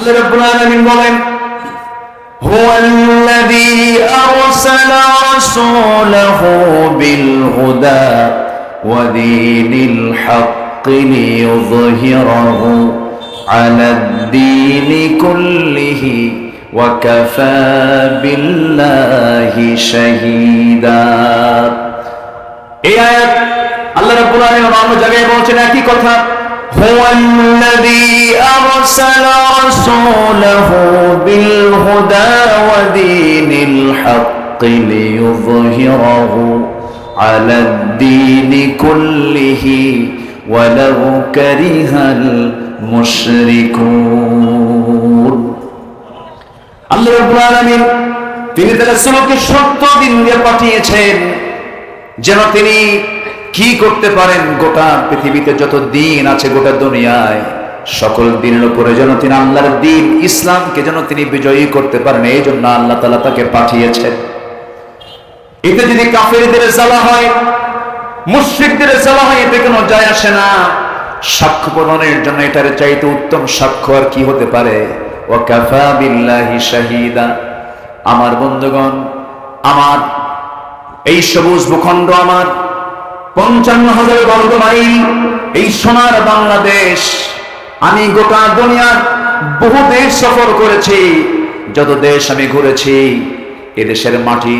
আল্লাহ রাব্বুল আলামিন বলেন هو الذي أرسل رسوله بالهدى ودين الحق ليظهره على الدين كله وكفى بالله شهيدا এই আয়াত আল্লাহ রাব্বুল আলামিন অন্য জায়গায় বলছেন একই কথা هو الذي أرسل رسوله بالهدى ودين الحق ليظهره على الدين كله ولو كره المشركون আল্লাহ রাব্বুল আলামিন তিনি তার রাসূলকে সত্য দিন দিয়ে পাঠিয়েছেন যেন তিনি কি করতে পারেন গোটা পৃথিবীতে যত দিন আছে গোটা দুনিয়ায়? সকল দিনের উপরে যেন তিনি আল্লাহর দিন, ইসলামকে যেন তিনি বিজয়ী করতে পারেন, এই জন্য আল্লাহ তালা তাকে পাঠিয়েছেন। এতে যদি কাফেরদের জ্বালা হয়, মুশ্রিকদের জ্বালা হয়, এতে কোনো যায় আসে না। সাক্ষ্য প্রদানের জন্য এটার চাইতে উত্তম সাক্ষ্য আর কি হতে পারে? ও আমার বন্ধুগণ, আমার এই সবুজ ভূখণ্ড আমার পঞ্চান্ন হাজার বর্গ মাইল এই সোনার বাংলাদেশ, আমি গোটা দুনিয়ার বহু দেশ সফর করেছি, যত দেশ আমি ঘুরেছি, এদেশের মাটি,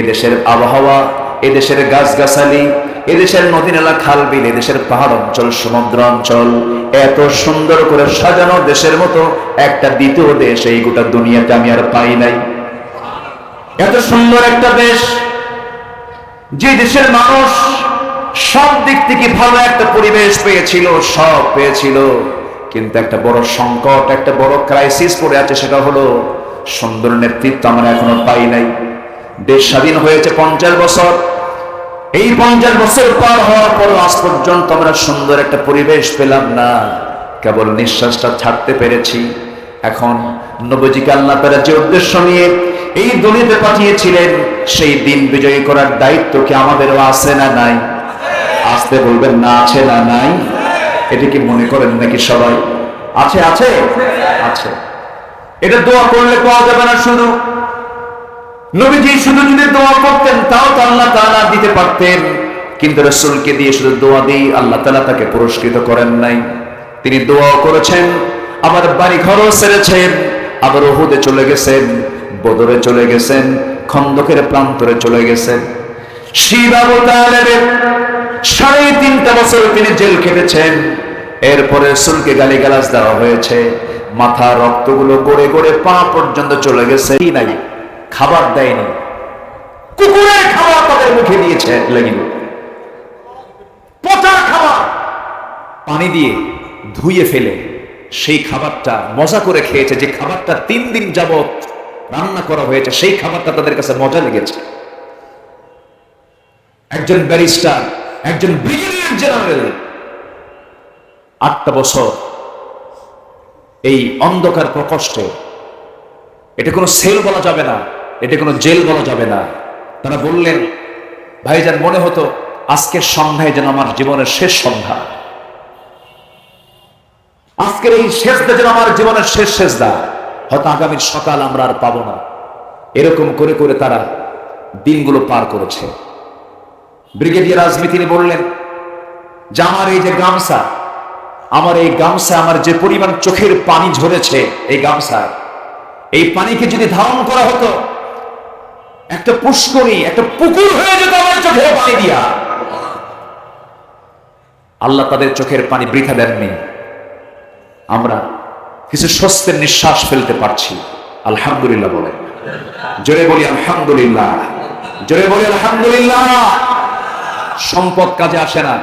এদেশের আবহাওয়া, এদেশের গাছগাছালি, এদেশের নদী নালা খাল বিল এদেশের পাহাড় অঞ্চল, সমুদ্র অঞ্চল, এত সুন্দর করে সাজানো দেশের মতো একটা দ্বিতীয় দেশ এই গোটা দুনিয়াতে আমি আর পাই নাই। এত সুন্দর একটা দেশ, যে দেশের মানুষ সব দিক থেকে ভালো একটা পরিবেশ পেয়েছিল, সব পেয়েছিল। কিন্তু একটা বড় সংকট, একটা বড় ক্রাইসিস পড়ে আছে, সেটা হলো সুন্দর নেতৃত্ব আমরা এখনও পাই নাই। দেশ স্বাধীন হয়েছে পঞ্চাশ বছর। এই পঞ্চাশ বছর পার হওয়ার পর আজ পর্যন্ত আমরা সুন্দর একটা পরিবেশ পেলাম না। কেবল নিঃশ্বাসটা ছাড়তে পেরেছি। এখন নবজিকে আল্লাহ তারা যে উদ্দেশ্য নিয়ে এই দলিতে পাঠিয়েছিলেন, সেই দিন বিজয়ী করার দায়িত্ব কি আমাদেরও আছে না নাই? আসতে বলবেন, না আছে না নাই? এটা কি মনে করেন নাকি সবাই? আছে আছে? আছে। এটা দোয়া করলে পাওয়া যাবে না শুধু। নবীজি শুধু যদি দোয়া করতেন, তাও তো আল্লাহ তাআলা দিতে পারতেন। কিন্তু রসুলকে দিয়ে শুধু দোয়া দিয়ে আল্লাহ তাআলা তাকে পুরস্কৃত করেন নাই। তিনি দোয়াও করেছেন, আবার বাড়ি ঘরও ছেড়েছেন আবার ওহুদে চলে গেছেন, বদরে চলে গেছেন, খন্দকের প্রান্তরে চলে গেছেন। শিব আবু সাড়ে তিনটা বছর তিনি জেল খেটেছেন। এরপরে রসুলকে গালিগালাজ দেওয়া হয়েছে। মাথা রক্তগুলো গড়ে গড়ে পা পর্যন্ত চলে গেছে। নাই? খাবার দেয়নি। কুকুরের খাবার তাদের মুখে দিয়েছে লেগিল পচা খাবার। পানি দিয়ে ধুয়ে ফেলে সেই খাবারটা মজা করে খেয়েছে। যে খাবারটা তিন দিন যাবত রান্না করা হয়েছে, সেই খাবারটা তাদের কাছে মজা লেগেছে। একজন ব্যারিস্টার, একজন ব্রিগেডিয়ার জেনারেল আটটা বছর এই অন্ধকার প্রকোষ্ঠে, এটা কোনো সেল বলা যাবে না, এটা কোনো জেল বলা যাবে না। তারা বললেন, ভাইজান, মনে হতো আজকের সন্ধ্যায় যেন আমার জীবনের শেষ সন্ধ্যা। আজকের এই শেষদা যেন আমার জীবনের শেষ শেষদা হয়তো আগামীর সকাল আমরা আর পাবো না। এরকম করে করে তারা দিনগুলো পার করেছে। ব্রিগেডিয়ার আজমি তিনি বললেন, যে আমার এই যে গামছা, আমার এই গামছা, আমার যে পরিমাণ চোখের পানি ঝরেছে এই গামছা এই পানিকে যদি ধারণ করা হতো, একটা পুষ্করী, একটা পুকুর হয়ে যেত আমার চোখের পানি দিয়া। আল্লাহ তাদের চোখের পানি বৃথা দেননি। আমরা কিছু স্বস্তের নিঃশ্বাস ফেলতে পারছি। আলহামদুলিল্লাহ বলে জোরে বলি আলহামদুলিল্লাহ। জোরে বলি আলহামদুলিল্লাহ। সম্পদ কাজে আসে না,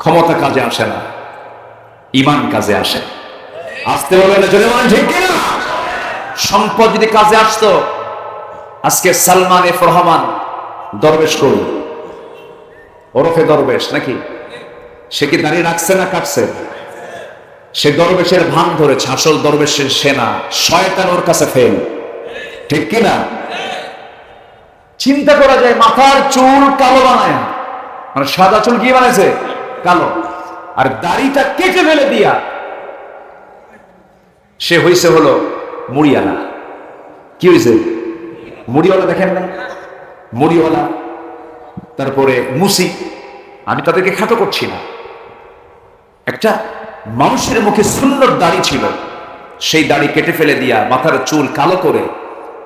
ক্ষমতা কাজে আসে না, ইমান কাজে আসে। আসতে বলে না, জোরে বলেন, ঠিক কিনা? সম্পদ যদি কাজে আসতো, আজকে সালমান এফ রহমান দরবেশ করুন ওরফে দরবেশ নাকি? সে কি দাঁড়িয়ে রাখছে না কাটছে? সে দরবেশের ভান ধরেছে, আসল দরবেশের সেনা, শয়তান ওর কাছে ফেল। ঠিক কিনা? চিন্তা করা যায়, মাথার চুল কালো বানায়। মানে সাদা চুল কি বানাইছে? কালো। আর দাড়িটা কেটে ফেলে দিয়া সে হইছে হলো মুড়িয়ালা কি হয়েছে মুড়িওয়ালা দেখেন না মুড়িওয়ালা, তারপরে মুসি। আমি তাদেরকে খাটো করছি না। একটা মানুষের মুখে সুন্দর দাড়ি ছিল। সেই দাড়ি কেটে ফেলে দিয়া মাথার চুল কালো করে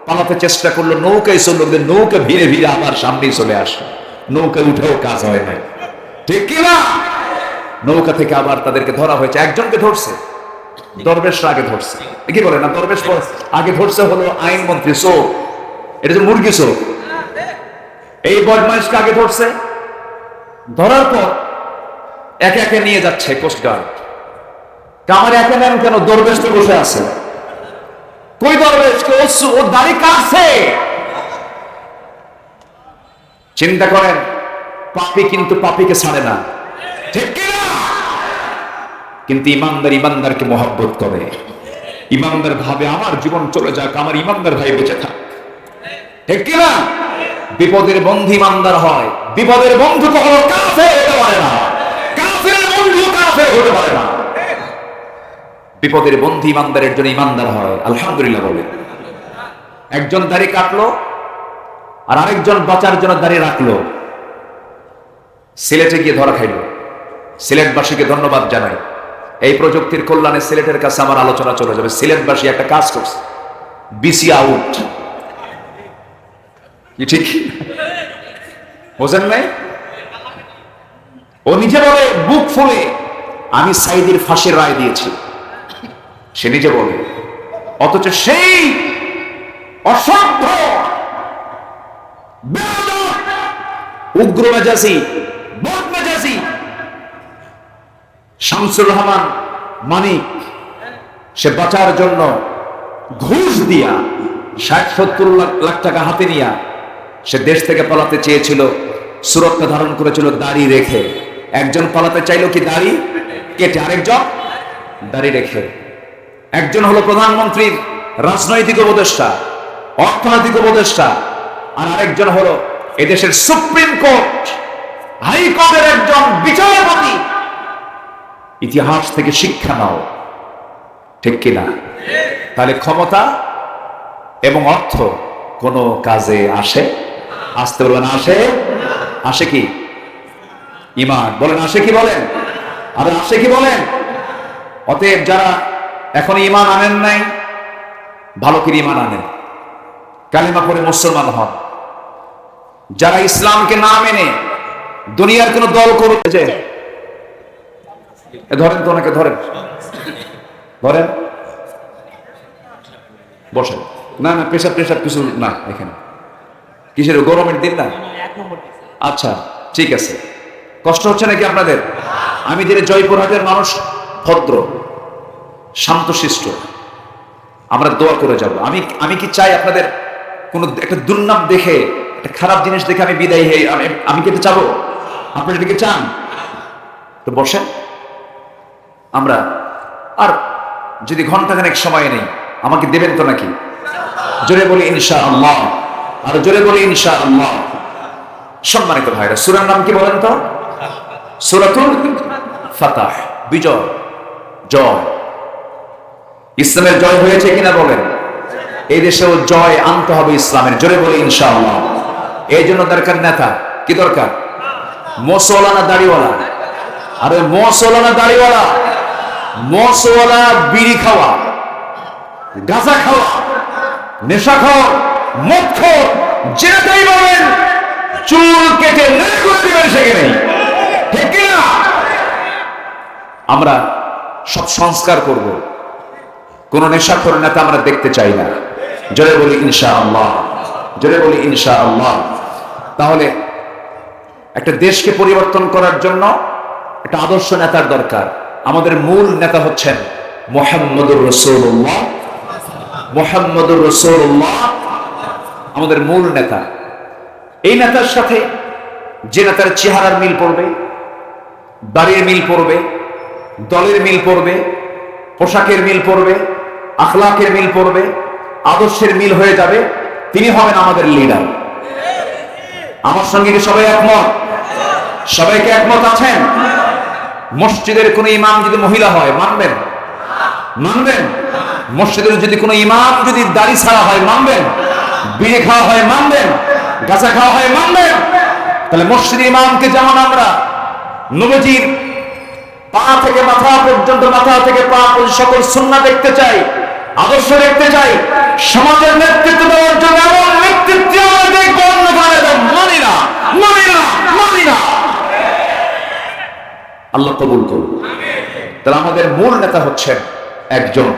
পালাতে চেষ্টা করল, নৌকায় চলল নৌকা ভিড়ে ভিড়ে আমার সামনেই চলে আসলো। নৌকায় উঠেও কাজ হয় নাই। ঠিক না? নৌকা থেকে আবার তাদেরকে ধরা হয়েছে। একজনকে ধরছে, দরবেশরা আগে ধরছে। কি বলে না, দরবেশ আগে ধরছে হলো আইনমন্ত্রী সো এটা যে মুরগি সো এই বদমাইশকে আগে ধরছে। ধরার পর একে একে নিয়ে যাচ্ছে কোস্টগার্ড আমার একে নেন কেন দরবেশ তো বসে আছে? কই দরবেশ কে ও সু- ও দাড়ি কাটছে চিন্তা করেন, পাপি কিন্তু পাপিকে ছাড়ে না। ঠিক কি না? কিন্তু ইমানদার ইমানদারকে মহব্বত করে। ইমানদার ভাবে আমার জীবন চলে যাক, আমার ইমানদার ভাই বেঁচে থাক। ঠিক কি না? বিপদের বন্ধু ইমানদার হয়। বিপদের বন্ধু কখনো কাফের হতে পারে না। কাফের বন্ধু কাফের হতে পারে না। বিপদের বন্ধু ইমানদারের জন্য ইমানদার হয়। আলহামদুলিল্লাহ বলে। একজন দাড়ি কাটলো, আর আরেকজন বাঁচার জন্য দাঁড়িয়ে রাখল। সিলেটে গিয়ে ধরা খাইলো। সিলেটবাসীকে ধন্যবাদ জানাই। এই প্রযুক্তির কল্যাণে সিলেটের কাছে আমার আলোচনা চলে যাবে। সিলেটবাসী একটা কাজ করছে। BC out. ঠিক? বোঝেন নাই? ও নিজে বলে, বুক ফুলে। আমি সাইদির ফাঁসির রায় দিয়েছি। সে নিজে বলে, অথচ সেই অসভ্য উগ্র মেজাজি মেজাজি শামসুর রহমান মানিক, সে বাঁচার জন্য ঘুষ দিয়া ষাট সত্তর লাখ লাখ টাকা হাতে নিয়া সে দেশ থেকে পালাতে চেয়েছিল সুরক্ষা ধারণ করেছিল দাড়ি রেখে। একজন পালাতে চাইলো কি দাড়ি? কেটে আরেকজন দাড়ি রেখে। একজন হলো প্রধানমন্ত্রীর রাজনৈতিক উপদেষ্টা, অর্থনৈতিক উপদেষ্টা, আর আরেকজন হলো এদেশের সুপ্রিম কোর্ট, হাইকোর্টের একজন বিচারপতি। ইতিহাস থেকে শিক্ষা নাও, ঠিক কিনা? তাহলে ক্ষমতা এবং অর্থ কোনো কাজে আসে? আসতে বলবেন আসে? আসে কি? ইমান। বলেন, আসে কি বলেন? আরে, আসে কি বলেন? অতএব যারা এখন ইমান আনেন নাই, ভালো করে ইমান আনেন। কালিমা পরে মুসলমান হন। যারা ইসলামকে না মেনে দুনিয়ার কোন দল করেছে এ ধরেন তো ওনাকে ধরেন। ধরেন। বসেন। না না প্রেশার প্রেশার কিছু না এখানে। কিসের, গরমের দিন না? আচ্ছা ঠিক আছে। কষ্ট হচ্ছে নাকি আপনাদের? আমি দিনে জয়পুরহাটের মানুষ ভদ্র। শান্তশিষ্ট। আমরা দোয়া করে যাব। আমি আমি কি চাই আপনাদের কোনো একটা দুর্নাম দেখে, একটা খারাপ জিনিস দেখে আমি বিদায় হই? আমি আমি কি এটা চাবো? আপনারা এটাকে চান? তো বসেন। আমরা, আর যদি ঘন্টাখানেক সময় নেই, আমাকে দেবেন তো নাকি? জোরে বলি ইনশা আল্লাহ আর জোরে বলি ইনশা আল্লাহ সম্মানিত ভাইরা, সুরার নাম কি বলেন তো? সুরাতুল ফাতাহ, বিজয়, জয়। ইসলামের জয় হয়েছে কিনা বলেন? এই দেশেও জয় আনতে হবে ইসলামের, জোরে বলে ইনশাআল্লাহ। এই জন্য দরকার নেতা, কি দরকার? মোসলানা দাড়িওয়ালা। আরে মোসলানা দাড়িওয়ালা মোসওয়ালা বিড়ি খাওয়া, গাঁজা খাওয়া, নেশা খাওয়া খাওয়া, যেটাই বলেন, চুল কেটে সেখানে আমরা সব সংস্কার করব। কোন নেশাখোর নেতা আমরা দেখতে চাই না। জোরে বলি ইনশা আল্লাহ জোরে বলি ইনশা আল্লাহ তাহলে একটা দেশকে পরিবর্তন করার জন্য একটা আদর্শ নেতার দরকার। আমাদের মূল নেতা হচ্ছেন মোহাম্মদুর রসুল্লাহ মোহাম্মদুর রসুল্লাহ আমাদের মূল নেতা। এই নেতার সাথে যে নেতার চেহারার মিল পড়বে দাঁড়িয়ে মিল পড়বে, দলের মিল পড়বে, পোশাকের মিল পড়বে আখলাকের মিল পড়বে, আদর্শের মিল হয়ে যাবে, তিনি হবেন আমাদের লিডার আমার সঙ্গে কি সবাই একমত? সবাইকে একমত আছেন? মসজিদের কোন ইমাম যদি মহিলা হয়, মানবেন? মানবেন? মসজিদের যদি কোনো ইমাম যদি দাড়ি ছাড়া হয়, মানবেন? বিড়ি খাওয়া হয়, মানবেন? গাছা খাওয়া হয়, মানবেন? তাহলে মসজিদ ইমামকে যেমন আমরা নবজির পা থেকে মাথা পর্যন্ত, মাথা থেকে পা সকল সুন্না দেখতে চাই আদর্শ দেখতে চাই। সমাজের নেতৃত্ব দেওয়ার জন্য এমন নেতৃত্ব আমরা দেখব অন্য মানি না মানি না মানি না। আল্লাহ কবুল করুন। তাহলে আমাদের মূল নেতা হচ্ছেন একজন।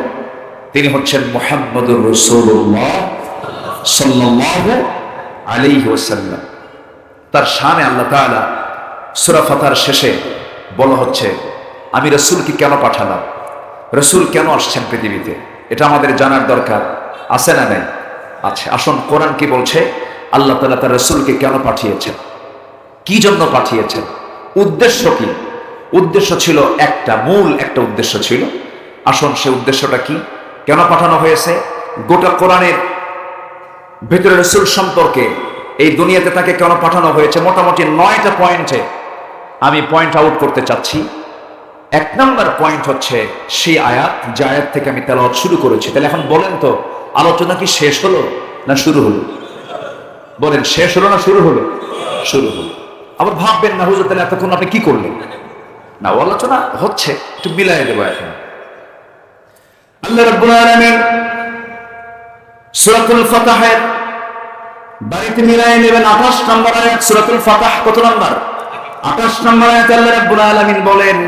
তিনি হচ্ছেন মোহাম্মদুর রসুল্লাহ সাল্লাল্লাহু আলাইহি ওয়াসাল্লাম। তার শানে আল্লাহ তাআলা সূরা শেষে বলা হচ্ছে, আমি রসুলকে কেন পাঠালাম? রসুল কেন আসছেন পৃথিবীতে? এটা আমাদের জানার দরকার। আছে না নাই? আচ্ছা আসুন, কোরআন কি বলছে? আল্লাহ তালা তার রসুলকে কেন পাঠিয়েছেন? কি জন্য পাঠিয়েছেন? উদ্দেশ্য কি? উদ্দেশ্য ছিল একটা, মূল একটা উদ্দেশ্য ছিল। আসুন, সে উদ্দেশ্যটা কি? কেন পাঠানো হয়েছে? গোটা কোরআনের ভেতরে রসুল সম্পর্কে এই দুনিয়াতে তাকে কেন পাঠানো হয়েছে? মোটামুটি নয়টা পয়েন্টে আমি পয়েন্ট আউট করতে চাচ্ছি। এক নম্বর পয়েন্ট হচ্ছে সেই আয়াত, যে আয়াত থেকে আমি তেলাওয়াত শুরু করেছি। তাহলে এখন বলেন তো, আলোচনা কি শেষ হলো না শুরু হলো? বলেন, শেষ হলো না শুরু হলো? শুরু হলো। আবার ভাববেন না, হুজুর, তাহলে এতক্ষণ আপনি কি করলেন? না আলোচনা হচ্ছে, একটু মিলাই দেবো এখন। আল্লাহ রাব্বুল আলামিন সূরাতুল ফাতাহের বাড়িতে মিলাই নেবেন 28 নম্বর আয়াত, সূরাতুল ফাতাহ কত নম্বর? 28 নম্বর আয়াত আল্লাহ রাব্বুল আলামিন বলেন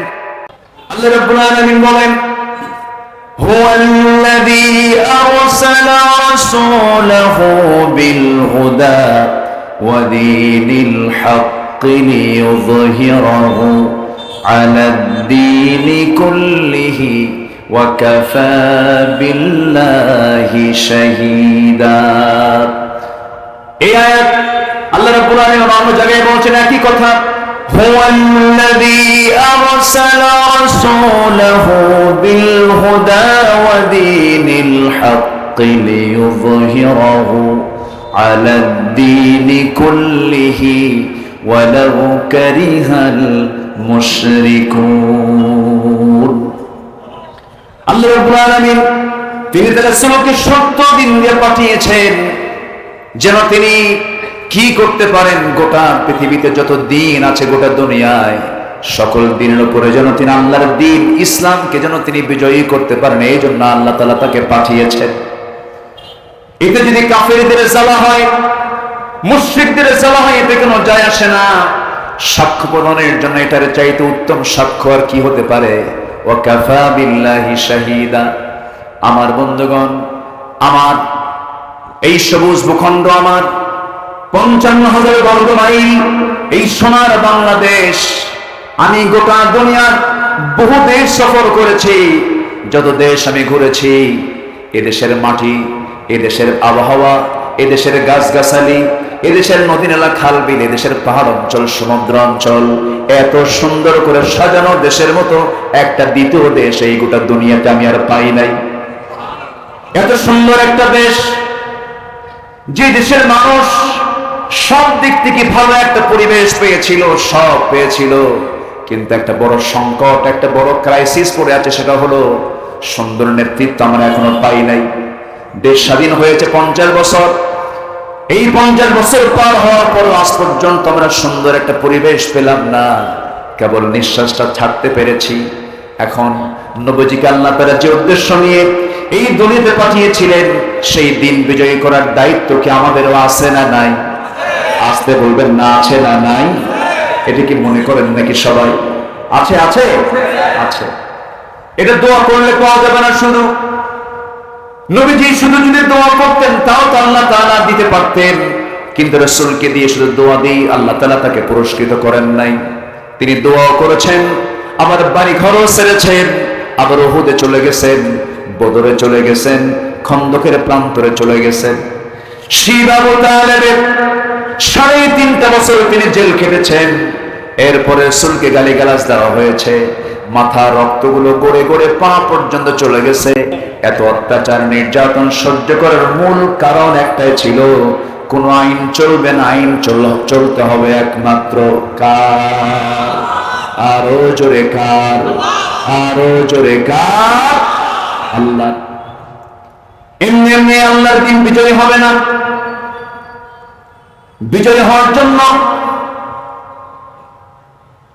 আল্লাহ রাব্বুল আলামিন বলেন هو الذي أرسل رسوله بالهدى ودين الحق ليظهره على الدين كله وكفى بالله شهيدا এই আয়াত আল্লাহ রাব্বুল আলামিন অন্য জায়গায় বলছেন একই কথা هو الذي أرسل رسوله بالهدى ودين الحق ليظهره على الدين كله ولو كره المشركون আল্লাহ রাব্বুল আলামিন তিনি তার রাসূলকে সত্য দিন দিয়ে পাঠিয়েছেন যেন তিনি কি করতে পারেন গোটা পৃথিবীতে যত দিন আছে গোটা দুনিয়ায়? সকল দিনের উপরে যেন তিনি আল্লাহর দিন, ইসলামকে যেন তিনি বিজয়ী করতে পারেন, এই জন্য আল্লাহ তালা তাকে পাঠিয়েছেন। এতে যদি কাফেরদের জ্বালা হয়, মুশ্রিকদের জ্বালা হয়, এতে কোনো যায় আসে না। সাক্ষ্য প্রদানের জন্য এটার চাইতে উত্তম সাক্ষ্য আর কি হতে পারে? ও বিল্লাহি শাহিদা। আমার বন্ধুগণ, আমার এই সবুজ ভূখণ্ড আমার পঞ্চান্ন হাজার বর্গ মাইল এই সোনার বাংলাদেশ, আমি গোটা দুনিয়ার বহু দেশ সফর করেছি, যত দেশ আমি ঘুরেছি, এদেশের মাটি, এদেশের আবহাওয়া, এদেশের গাছগাছালি, এদেশের নদী নালা খাল বিল এদেশের পাহাড় অঞ্চল, সমুদ্র অঞ্চল, এত সুন্দর করে সাজানো দেশের মতো একটা দ্বিতীয় দেশ এই গোটা দুনিয়াতে আমি আর পাই নাই। এত সুন্দর একটা দেশ, যে দেশের মানুষ সব দিক থেকে ভালো একটা পরিবেশ পেয়েছিল, সব পেয়েছিল। কিন্তু একটা বড় সংকট, একটা বড় ক্রাইসিস পড়ে আছে, সেটা হলো সুন্দর নেতৃত্ব আমরা এখনও পাই নাই। দেশ স্বাধীন হয়েছে পঞ্চাশ বছর। এই পঞ্চাশ বছর পার হওয়ার পর আজ পর্যন্ত আমরা সুন্দর একটা পরিবেশ পেলাম না। কেবল নিঃশ্বাসটা ছাড়তে পেরেছি। এখন নবজিকে আল্লাহ তারা যে উদ্দেশ্য নিয়ে এই দলিতে পাঠিয়েছিলেন, সেই দিন বিজয়ী করার দায়িত্ব কি আমাদেরও আছে না নাই? আসতে বলবেন, না আছে, না নাই? এটা কি মনে করেন নাকি সবাই? আছে আছে? আছে। এটা দোয়া করলে পাওয়া যাবে না শুধু নবীজি শুধু যদি দোয়া করতেন, তাও তো আল্লাহ তাআলা দিতে পারতেন। কিন্তু রসুলকে দিয়ে শুধু দোয়া দিই আল্লাহ তাআলা তাকে পুরস্কৃত করেন নাই। তিনি দোয়াও করেছেন, আবার বাড়ি ঘরও ছেড়েছেন আবার ওহুদে চলে গেছেন, বদরে চলে গেছেন, খন্দকের প্রান্তরে চলে গেছেন। শিব আবু তালেবের সাড়ে তিনটা বছর তিনি জেল খেটেছেন। এরপরে রসুলকে গালিগালাজ দেওয়া হয়েছে। মাথা রক্তগুলো গড়ে গড়ে পা পর্যন্ত চলে গেছে। এত অত্যাচার, নির্যাতন সহ্য করার মূল কারণ একটাই ছিল, কোন আইন চলবে না, আইন চল, চলতে হবে একমাত্র কার। আরও জোরে কার, আরও জোরে কার। এমনি এমনি আল্লাহর দিন বিজয়ী হবে না। বিজয়ী হওয়ার জন্য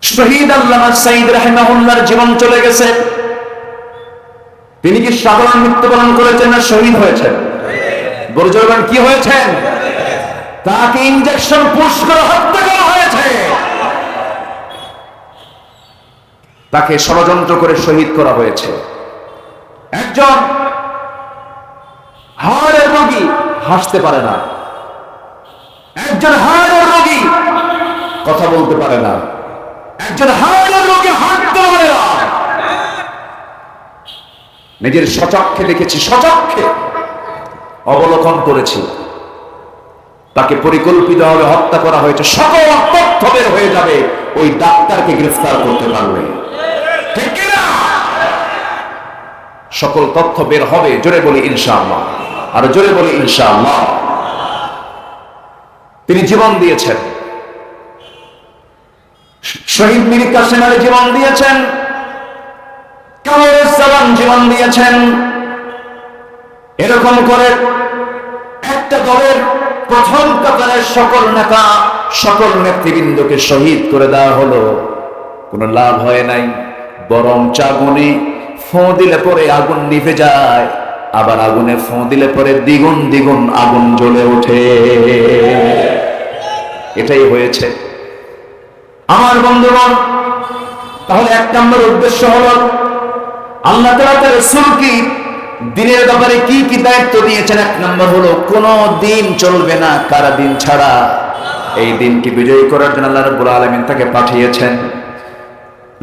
শহীদ আল্লামা সাইদ রাহিমাহুল্লাহর জীবন চলে গেছে। তিনি কি সাধারণ মৃত্যুবরণ করেছেন না শহীদ হয়েছেন? কি হয়েছেন তাকে ইঞ্জেকশন পুশ করে হত্যা করা হয়েছে। তাকে ষড়যন্ত্র করে শহীদ করা হয়েছে। একজন হাড়ের রোগী হাসতে পারে না। একজন হাড়ের রোগী কথা বলতে পারে না। একজন হাড়ের রোগী হাঁটতে পারে না। নিজের সচক্ষে দেখেছি, সচক্ষে অবলোকন করেছি। তাকে পরিকল্পিতভাবে হত্যা করা হয়েছে। সকল তথ্য বের হয়ে যাবে। ওই ডাক্তারকে গ্রেফতার করতে পারবে? সকল তথ্য বের হবে। জোরে বলি ইনশাআল্লাহ। আর জোরে বলি ইনশাআল্লাহ। তিনি জীবন দিয়েছেন। শহীদ মীর কাসেম আলী জীবন দিয়েছেন। কামরুজ্জামান জীবন দিয়েছেন। এরকম করে একটা দলের প্রথম কাতারের সকল নেতা, সকল নেতৃবৃন্দকে শহীদ করে দেওয়া হলো। কোনো লাভ হয় নাই। বরং চাগুনে ফোঁ দিলে পরে আগুন নিভে যায়। আবার আগুনে ফোঁ দিলে পরে দ্বিগুণ দ্বিগুণ আগুন জ্বলে ওঠে। এটাই হয়েছে। আমার বন্ধুগণ, তাহলে এক নম্বর উদ্দেশ্য হলো, আল্লাহ রাসূলকে দিনের ব্যাপারে কি কি দায়িত্ব দিয়েছেন? এক নম্বর হলো, কোন দিন চলবে না কারা দিন ছাড়া। এই দিনকে বিজয়ী করার জন্য আল্লাহ রাব্বুল আলামিন তাকে পাঠিয়েছেন।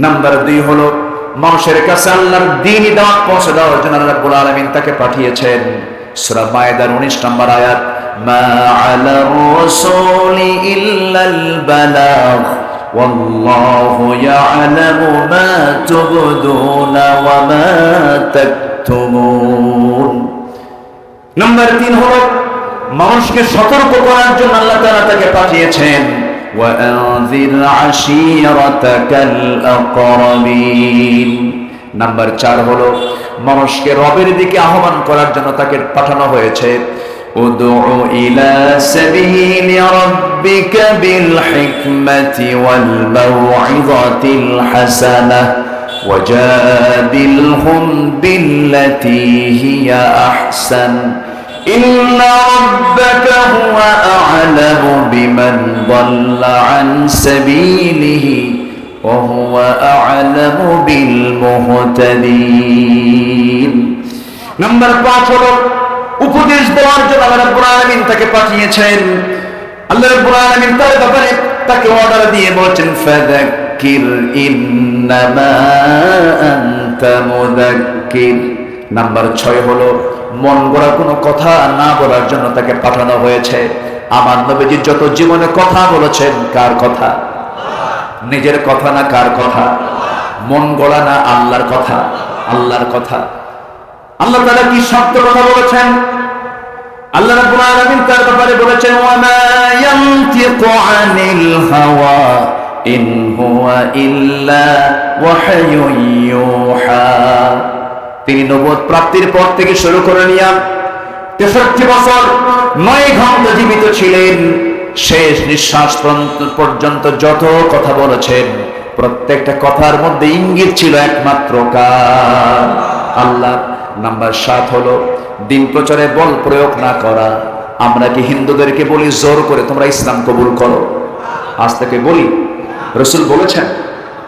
নাম্বার দুই হলো মানুষের কাছে আল্লাহর দিনই দাওয়াত পৌঁছে দেওয়ার জন্য আল্লাহ রাব্বুল আলামিন তাকে পাঠিয়েছেন সূরা মায়েদার 19 নম্বর আয়াত মা আলার রাসূলি ইল্লাল বালাগ والله يعلم ما تبدون وما تكتمون নাম্বার তিন হলো মানুষকে সতর্ক করার জন্য আল্লাহ তাআলা তাকে পাঠিয়েছেন وأنذر عشيرتك الأقربين নাম্বার চার হলো মানুষকে রবের দিকে আহ্বান করার জন্য তাকে পাঠানো হয়েছে ادع إلى سبيل ربك بالحكمة والموعظة الحسنة وجادلهم بالتي هي أحسن إن ربك هو أعلم بمن ضل عن سبيله وهو أعلم بالمهتدين নাম্বার পাঁচ হলো উপদেশ দেওয়ার জন্য আল্লাহ রাব্বুল আলামিন তাকে পাঠিয়েছেন আল্লাহ রাব্বুল আলামিন তার ব্যাপারে তাকে অর্ডার দিয়ে বলছেন ফাযাক্কির ইন্নামা আনতা মুযাক্কির নাম্বার ছয় হলো মন গড়া কোনো কথা না বলার জন্য তাকে পাঠানো হয়েছে। আমার নবীজি যত জীবনে কথা বলেছেন, কার কথা? নিজের কথা না কার কথা? মন গড়া না আল্লাহর কথা? আল্লাহর কথা। আল্লাহ তারা কি শব্দ কথা বলেছেন? আল্লাহ তার ব্যাপারে বলেছেন ইল্লা ইউহা। তিনি নবুয়ত প্রাপ্তির পর থেকে শুরু করে নিয়া তেষট্টি বছর নয় ঘণ্টা জীবিত ছিলেন। শেষ নিঃশ্বাস পর্যন্ত- যত কথা বলেছেন, প্রত্যেকটা কথার মধ্যে ইঙ্গিত ছিল একমাত্র কার। আল্লাহ নাম্বার সাত হলো, দিন প্রচারে বল প্রয়োগ না করা। আমরা কি হিন্দুদেরকে বলি, জোর করে তোমরা ইসলাম কবুল করো? আজ থেকে বলি, রসুল বলেছেন,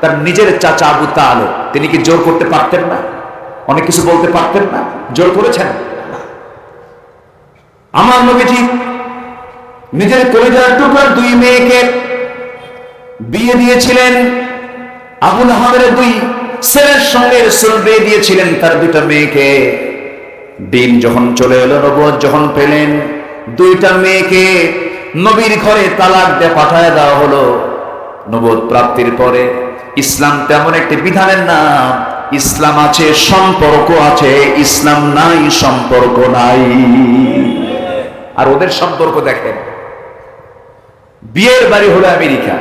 তার নিজের চাচা আবু তাহলে তিনি কি জোর করতে পারতেন না? অনেক কিছু বলতে পারতেন না, জোর করেছেন? আমার নবীজি নিজের কলিজার টুকরার দুই মেয়েকে বিয়ে দিয়েছিলেন, আবুল আহমের দুই ছেলের সঙ্গে রসুল বিয়ে দিয়েছিলেন তার দুইটা মেয়েকে। দিন যখন চলে এলো নবদ যখন পেলেন, দুইটা মেয়েকে নবীর ঘরে তালাক দিয়ে পাঠায় দেওয়া হলো। নবদ প্রাপ্তির পরে ইসলাম তেমন একটি বিধানের নাম ইসলাম আছে, সম্পর্ক আছে, ইসলাম নাই, সম্পর্ক নাই। আর ওদের সম্পর্ক দেখেন। বিয়ের বাড়ি হলো আমেরিকা।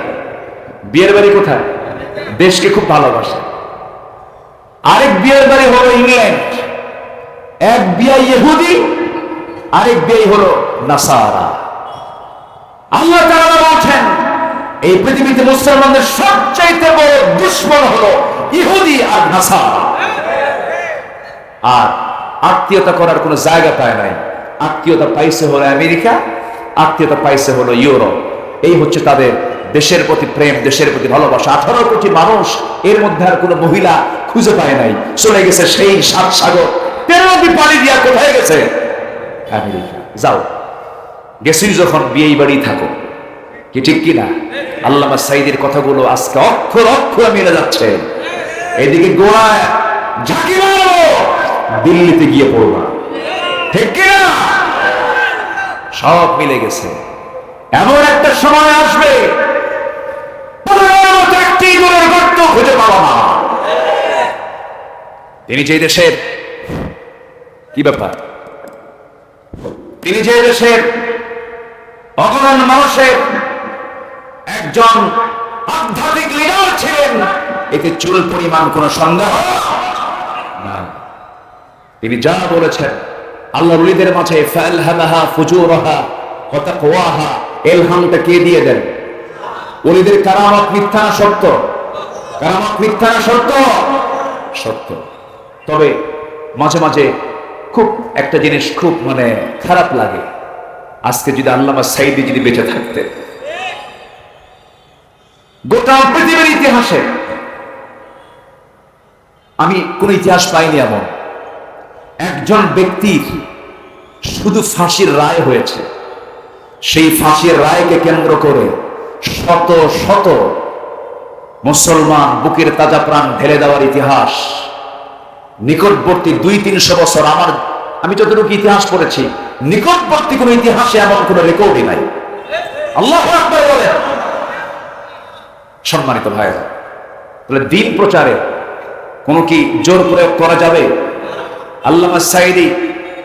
বিয়ের বাড়ি কোথায়? দেশকে খুব ভালোবাসে। আরেক বিয়ের বাড়ি হলো ইংল্যান্ড। এক বিয়া ইহুদি, আরেক ব্যয় হলো নাসারা। আল্লাহ তাআলা বলছেন, এই পৃথিবীতে মুসলমানদের সবচাইতে বড় দুশ্মন হলো ইহুদি আর নাসারা। আর আত্মীয়তা করার কোনো জায়গা পায় নাই। আত্মীয়তা পাইছে হলো আমেরিকা, আত্মীয়তা পাইছে হলো ইউরোপ। এই হচ্ছে তাদের দেশের প্রতি প্রেম, দেশের প্রতি ভালোবাসা। আঠারো কোটি মানুষ, এর মধ্যে আর কোনো মহিলা খুঁজে পায় নাই। চলে গেছে সেই সাত সাগর। তেরো নদী পানি দিয়া কোথায় গেছে? আমেরিকা। যাও। গেছিস যখন বিয়ে বাড়ি থাকো। কি ঠিক কিনা? আল্লামা সাইদের কথাগুলো আজকে অক্ষর অক্ষর মিলে যাচ্ছে। এদিকে গোড়ায় ঝাঁকি দিল্লিতে গিয়ে পড়বা ঠিক সব মিলে গেছে। এমন একটা সময় আসবে খুঁজে পাবো না। তিনি যে দেশের, কি ব্যাপার? তিনি যে দেশের অগণন মানুষের একজন আধ্যাত্মিক লিডার ছিলেন এতে চুল পরিমাণ কোন সন্দেহ? না। তিনি যা বলেছেন, আল্লাহ রুলিদের মাঝে ফুজুরহা ইলহামটা কে দিয়ে দেন? কারামত মিথ্যা সত্য? কারামত মিথ্যা সত্য? সত্য। তবে মাঝে মাঝে খুব একটা জিনিস খুব মানে খারাপ লাগে। আজকে যদি আল্লামা সাইদি যদি বেঁচে থাকতেন। গোটা পৃথিবীর ইতিহাসে আমি কোন ইতিহাস পাইনি এমন। একজন ব্যক্তির শুধু ফাঁসির রায় হয়েছে। সেই ফাঁসির রায়কে কেন্দ্র করে শত শত মুসলমান বুকের তাজা প্রাণ ঢেলে দেওয়ার ইতিহাস। নিকটবর্তী দুই তিনশো বছর আমার, আমি যতটুকু ইতিহাস পড়েছি, নিকটবর্তী কোন ইতিহাসে এমন কোন রেকর্ডই নাই। আল্লাহ সম্মানিত ভাই তাহলে দিন প্রচারে কোনো কি জোর প্রয়োগ করা যাবে? আল্লামা সাইদি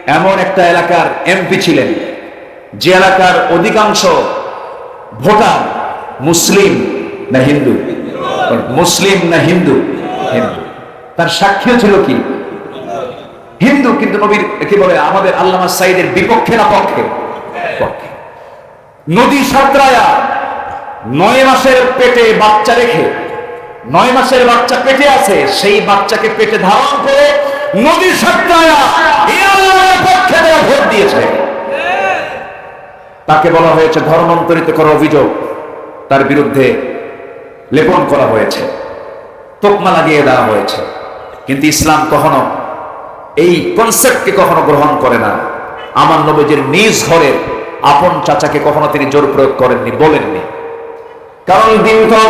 এমন একটা এলাকার এমপি ছিলেন, যে এলাকার অধিকাংশ ভোটার মুসলিম না হিন্দু? মুসলিম না হিন্দু? হিন্দু। তার সাক্ষীও ছিল কি? হিন্দু, কিন্তু নবীর, কি বলে, আমাদের আল্লামা সাইদের বিপক্ষে না পক্ষে? পক্ষে। নদী সাঁতরায়া নয় মাসের পেটে বাচ্চা রেখে নয় মাসের বাচ্চা পেটে আছে, সেই বাচ্চাকে পেটে ধারণ করে নদী পক্ষে ভোট দিয়েছে। তাকে বলা হয়েছে, ধর্মান্তরিত করার অভিযোগ তার বিরুদ্ধে লেপন করা হয়েছে, তোকমা লাগিয়ে দেওয়া হয়েছে। কিন্তু ইসলাম কখনো এই কনসেপ্টকে কখনো গ্রহণ করে না। আমার নবীজির নিজ ঘরের আপন চাচাকে কখনো তিনি জোর প্রয়োগ করেননি, বলেননি। কারণ দিন তো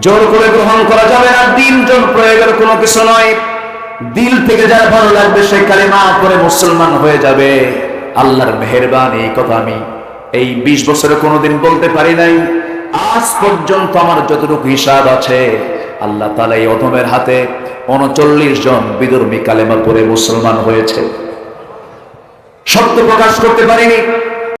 জোর করে গ্রহণ করা যাবে না। দিন জোর প্রয়োগের কোনো কিছু নয়। দিল থেকে যার ভালো লাগবে, সে কালিমা করে মুসলমান হয়ে যাবে। আল্লাহর মেহেরবান, এই কথা আমি এই বিশ বছরে কোনোদিন বলতে পারি নাই। আজ পর্যন্ত আমার যতটুকু হিসাব আছে, আল্লাহ তালা এই অধমের হাতে উনচল্লিশ জন বিদর্মী কালেমা পরে মুসলমান হয়েছে। সত্য প্রকাশ করতে পারিনি।